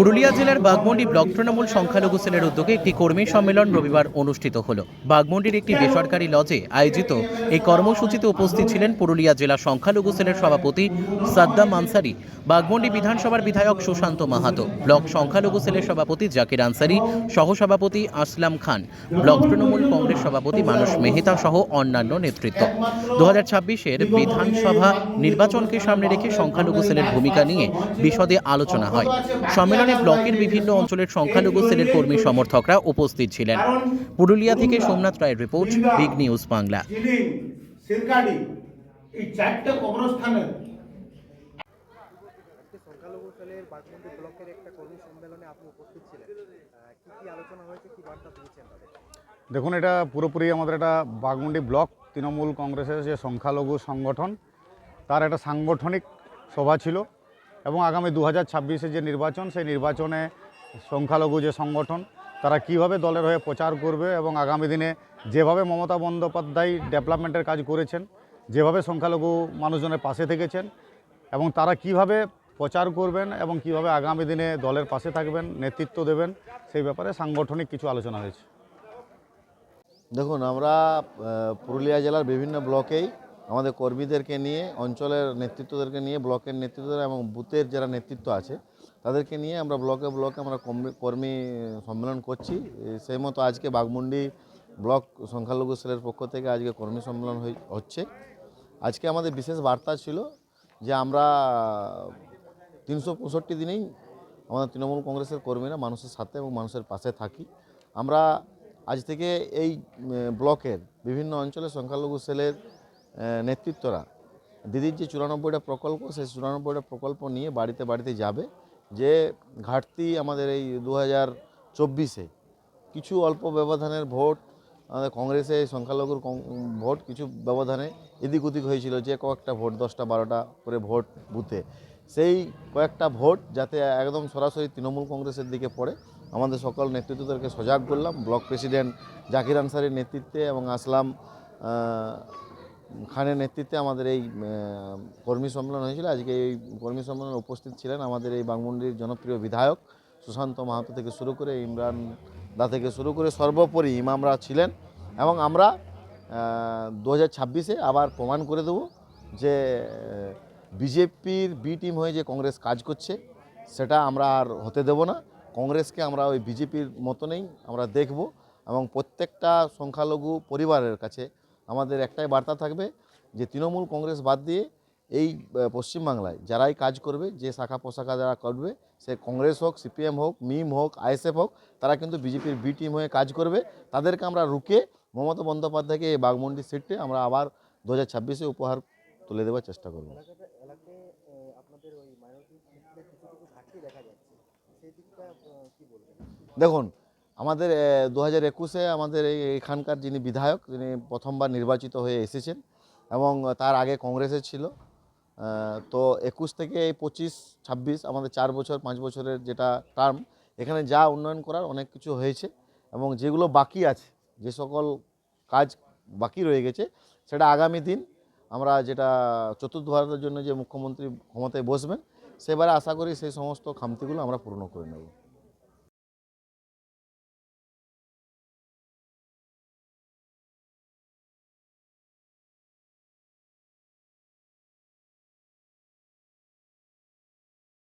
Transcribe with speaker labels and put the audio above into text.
Speaker 1: পুরুলিয়া জেলার বাগমন্ডি ব্লক তৃণমূল সংখ্যালঘু সেলের উদ্যোগে একটি কর্মী সম্মেলন রবিবার অনুষ্ঠিত হল। বাগমন্ডির একটি বেসরকারি লজে আয়োজিত এই কর্মসূচিতে উপস্থিত ছিলেন পুরুলিয়া জেলা সংখ্যালঘু সেলের সভাপতি সাদ্দাম আনসারি, বাগমন্ডি বিধানসভার বিধায়ক সুশান্ত মাহাতো, ব্লক সংখ্যালঘু সেলের সভাপতি জাকির আনসারি, সহসভাপতি আসলাম খান, ব্লক তৃণমূল কংগ্রেস সভাপতি মানুষ মেহতা সহ অন্যান্য নেতৃত্ব। দু হাজার ছাব্বিশের বিধানসভা নির্বাচনকে সামনে রেখে সংখ্যালঘু সেলের ভূমিকা নিয়ে বিশদে আলোচনা হয়। সম্মেলনে ব্লকের বিভিন্ন অঞ্চলের সংখ্যালঘু সেলের কর্মী সমর্থকরা উপস্থিত ছিলেন। পুরুলিয়া থেকে সোমনাথ রায়ের রিপোর্ট বিগ নিউজ বাংলা।
Speaker 2: এই চারটে কবরস্থানের
Speaker 3: সংখ্যালঘু সেলের বাগমন্ডি ব্লকের একটা কর্মী সম্মেলনে আপনি উপস্থিত ছিলেন। কি কি আলোচনা হয়েছে কি বার্তা দিয়েছেন
Speaker 4: দেখুন এটা পুরোপুরি আমাদের একটা বাগমুন্ডি ব্লক তৃণমূল কংগ্রেসের যে সংখ্যালঘু সংগঠন তার একটা সাংগঠনিক সভা ছিল। এবং আগামী দু হাজার যে নির্বাচন, সেই নির্বাচনে সংখ্যালঘু যে সংগঠন, তারা কীভাবে দলের হয়ে প্রচার করবে এবং আগামী দিনে যেভাবে মমতা বন্দ্যোপাধ্যায় ডেভেলপমেন্টের কাজ করেছেন, যেভাবে সংখ্যালঘু মানুষজনের পাশে থেকেছেন এবং তারা কীভাবে প্রচার করবেন এবং কীভাবে আগামী দিনে দলের পাশে থাকবেন, নেতৃত্ব দেবেন, সেই ব্যাপারে সাংগঠনিক কিছু আলোচনা হয়েছে।
Speaker 5: দেখুন, আমরা পুরুলিয়া জেলার বিভিন্ন ব্লকেই আমাদের কর্মীদেরকে নিয়ে, অঞ্চলের নেতৃত্বদেরকে নিয়ে, ব্লকের নেতৃত্ব এবং বুথের যারা নেতৃত্ব আছে, তাদেরকে নিয়ে আমরা ব্লকে ব্লকে আমরা কর্মী- সম্মেলন করছি। সেই মতো আজকে বাগমুন্ডি ব্লক সংখ্যালঘু সেলের পক্ষ থেকে আজকে কর্মী সম্মেলন হচ্ছে। আজকে আমাদের বিশেষ বার্তা ছিল যে আমরা তিনশো পঁয়ষট্টি দিনেই আমাদের তৃণমূল কংগ্রেসের কর্মীরা মানুষের সাথে এবং মানুষের পাশে থাকি। আমরা আজ থেকে এই ব্লকের বিভিন্ন অঞ্চলের সংখ্যালঘু সেলের নেতৃত্বরা। দিদির যে চুরানব্বইটা প্রকল্প, সেই চুরানব্বইটা প্রকল্প নিয়ে বাড়িতে বাড়িতে যাবে। যে ঘাটতি আমাদের এই দু হাজার চব্বিশে, কিছু অল্প ব্যবধানের ভোট, আমাদের কংগ্রেসে সংখ্যালঘুর ভোট কিছু ব্যবধানে এদিক ওদিক হয়েছিল, যে কয়েকটা ভোট, দশটা বারোটা করে ভোট বুথে। সেই কয়েকটা ভোট যাতে একদম সরাসরি তৃণমূল কংগ্রেসের দিকে পড়ে, আমাদের সকল নেতৃত্বদেরকে সজাগ করলাম। ব্লক প্রেসিডেন্ট জাকির আনসারির নেতৃত্বে এবং আসলাম খানের নেতৃত্বে আমাদের এই কর্মী সম্মেলন হয়েছিল। আজকে এই কর্মী সম্মেলনে উপস্থিত ছিলেন আমাদের এই বাংমুন্ডির জনপ্রিয় বিধায়ক সুশান্ত মাহাতো থেকে শুরু করে ইমরান দা থেকে শুরু করে সর্বোপরি ইমামরা ছিলেন এবং আমরা দু হাজার ছাব্বিশে আবার প্রমাণ করে দেব যে বিজেপির বি টিম হয়ে যে কংগ্রেস কাজ করছে, সেটা আমরা আর হতে দেব না। কংগ্রেসকে আমরা ওই বিজেপির মতনই আমরা দেখব এবং প্রত্যেকটা সংখ্যালঘু পরিবারের কাছে আমাদের একটাই বার্তা থাকবে যে তৃণমূল কংগ্রেস বাদ দিয়ে এই পশ্চিমবাংলায় যারাই কাজ করবে যে শাখা পোশাখা যারা করবে সে কংগ্রেস হোক সিপিএম হোক মিম হোক আইএসএফ হোক তারা কিন্তু বিজেপির বি টিম হয়ে কাজ করবে। তাদেরকে আমরা রুকে মমতা বন্দ্যোপাধ্যায়কে এই বাগমন্ডি সিটে আমরা আবার দু হাজার ছাব্বিশে উপহার তুলে দেওয়ার চেষ্টা করব। দেখুন আমাদের দু হাজার একুশে আমাদের এখানকার যিনি বিধায়ক, তিনি প্রথমবার নির্বাচিত হয়ে এসেছেন এবং তার আগে কংগ্রেসে ছিল। তো একুশ থেকে এই পঁচিশ, ছাব্বিশ আমাদের চার বছর, পাঁচ বছরের যেটা টার্ম এখানে যা উন্নয়ন করার অনেক কিছু হয়েছে এবং যেগুলো বাকি আছে, যে সকল কাজ বাকি রয়ে গেছে, সেটা আগামী দিন আমরা যেটা চতুর্থবারের জন্য যে মুখ্যমন্ত্রী ক্ষমতায় বসবেন, সেবারে আশা করি সেই সমস্ত খামতিগুলো আমরা পূর্ণ করে নেব।